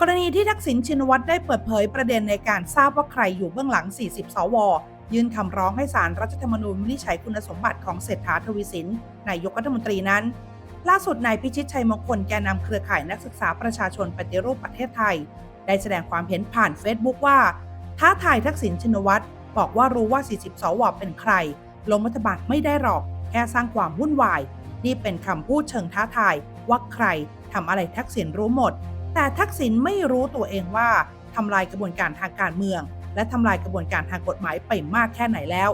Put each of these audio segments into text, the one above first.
กรณีที่ทักษิณชินวัตรได้เปิดเผยประเด็นในการทราบว่าใครอยู่เบื้องหลัง 40 สว ยื่นคำร้องให้ศาลรรัฐธรรมนูญวินิจฉัยคุณสมบัติของเศรษฐาทวีสินนายกรัฐมนตรีนั้น ล่าสุดนายพิชิตชัยมงคลแกนนำเครือข่ายนักศึกษาประชาชนปฏิรูปประเทศไทย ได้แสดงความเห็นผ่านเฟซบุ๊กว่า ท้าทายทักษิณชินวัตรบอกว่ารู้ว่า 40 สว เป็นใครลงรัฐบาลไม่ได้หรอก แค่สร้างความวุ่นวาย นี่เป็นคำพูดเชิงท้าทายว่าใครทำอะไรทักษิณรู้หมด แต่ทักษิณไม่รู้ตัวเองว่าทำลายกระบวนการทางการเมือง และทำลายกระบวนการทางกฎหมายไปมากแค่ไหนแล้ว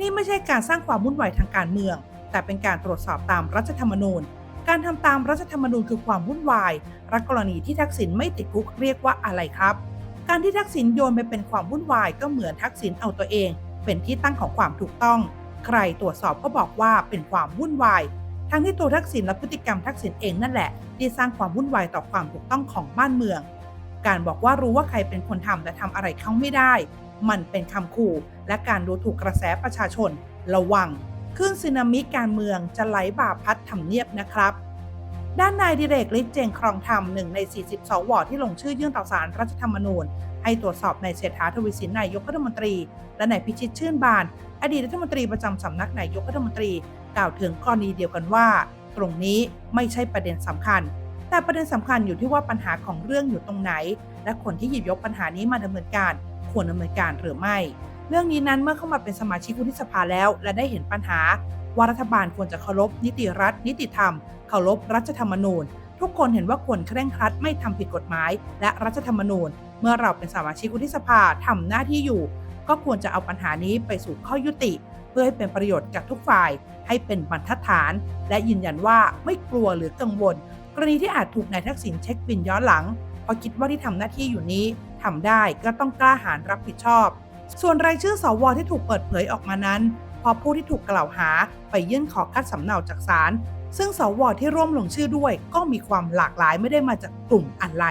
นี่ไม่ใช่การสร้างความวุ่นวายทางการเมือง แต่เป็นการตรวจสอบตามรัฐธรรมนูญ การทำตามรัฐธรรมนูญคือความวุ่นวายรักกรณีที่ทักษิณไม่ติดคุกเรียกว่าอะไรครับ การที่ทักษิณโยนไปเป็นความวุ่นวายก็เหมือนทักษิณเอาตัวเอง เป็นที่ตั้งของความถูกต้อง ใครตรวจสอบก็บอกว่าเป็นความวุ่นวาย ทั้งที่ตัวทักษิณและพฤติกรรมทักษิณเองนั่นแหละที่สร้างความวุ่นวายต่อความถูกต้องของบ้านเมือง การบอกว่ารู้ว่าใครเป็นคนทำและทำอะไรเขาไม่ได้ มันเป็นคำขู่ และการดูถูกกระแสประชาชน ระวังคลื่นสึนามิการเมืองจะไหลบ่าพัดทำเนียบนะครับ ด้านนายดิเรกฤทธิ์เจงครองธรรมหนึ่งใน 40 สวที่ลงชื่อยื่นต่อสารรัฐธรรมนูญ ให้ตรวจสอบนายเศรษฐาทวีสินนายกรัฐมนตรี และนายพิชิตชื่นบาน อดีตรัฐมนตรีประจำสำนักนายกรัฐมนตรี กล่าวถึงกรณีเดียวกันว่า ตรงนี้ไม่ใช่ประเด็นสำคัญ แต่ประเด็นสำคัญอยู่ที่ว่าปัญหาของเรื่องอยู่ตรงไหน และคนที่หยิบยกปัญหานี้มาดำเนินการ ควรดำเนินการหรือไม่ เรื่องนี้นั้นเมื่อเข้ามาเป็นสมาชิกวุฒิสภาแล้ว และได้เห็นปัญหา ว่ารัฐบาลควรจะเคารพนิติรัฐ นิติธรรม เคารพรัฐธรรมนูญ ทุกคนเห็นว่าควรเคร่งครัดไม่ทำผิดกฎหมาย และรัฐธรรมนูญ เมื่อเราเป็นสมาชิกวุฒิสภาทำหน้าที่อยู่ ก็ควรจะเอาปัญหานี้ไปสู่ข้อยุติ เพื่อให้เป็นประโยชน์กับทุกฝ่าย ให้เป็นบรรทัดฐาน และยืนยันว่าไม่กลัวหรือกังวล กรณีที่อาจถูกนายทักษิณเช็คบินย้อนหลังเพราะคิดว่าที่ทำหน้าที่อยู่นี้ทำได้ก็ต้องกล้าหาญรับผิดชอบ ส่วนรายชื่อสวที่ถูกเปิดเผยออกมานั้น พราะผู้ที่ถูกกล่าวหาไปยื่นขอคัดสำเนาจากศาลซึ่งสวที่ร่วมลงชื่อด้วยก็มีความหลากหลายไม่ได้มาจากกลุ่มอะไร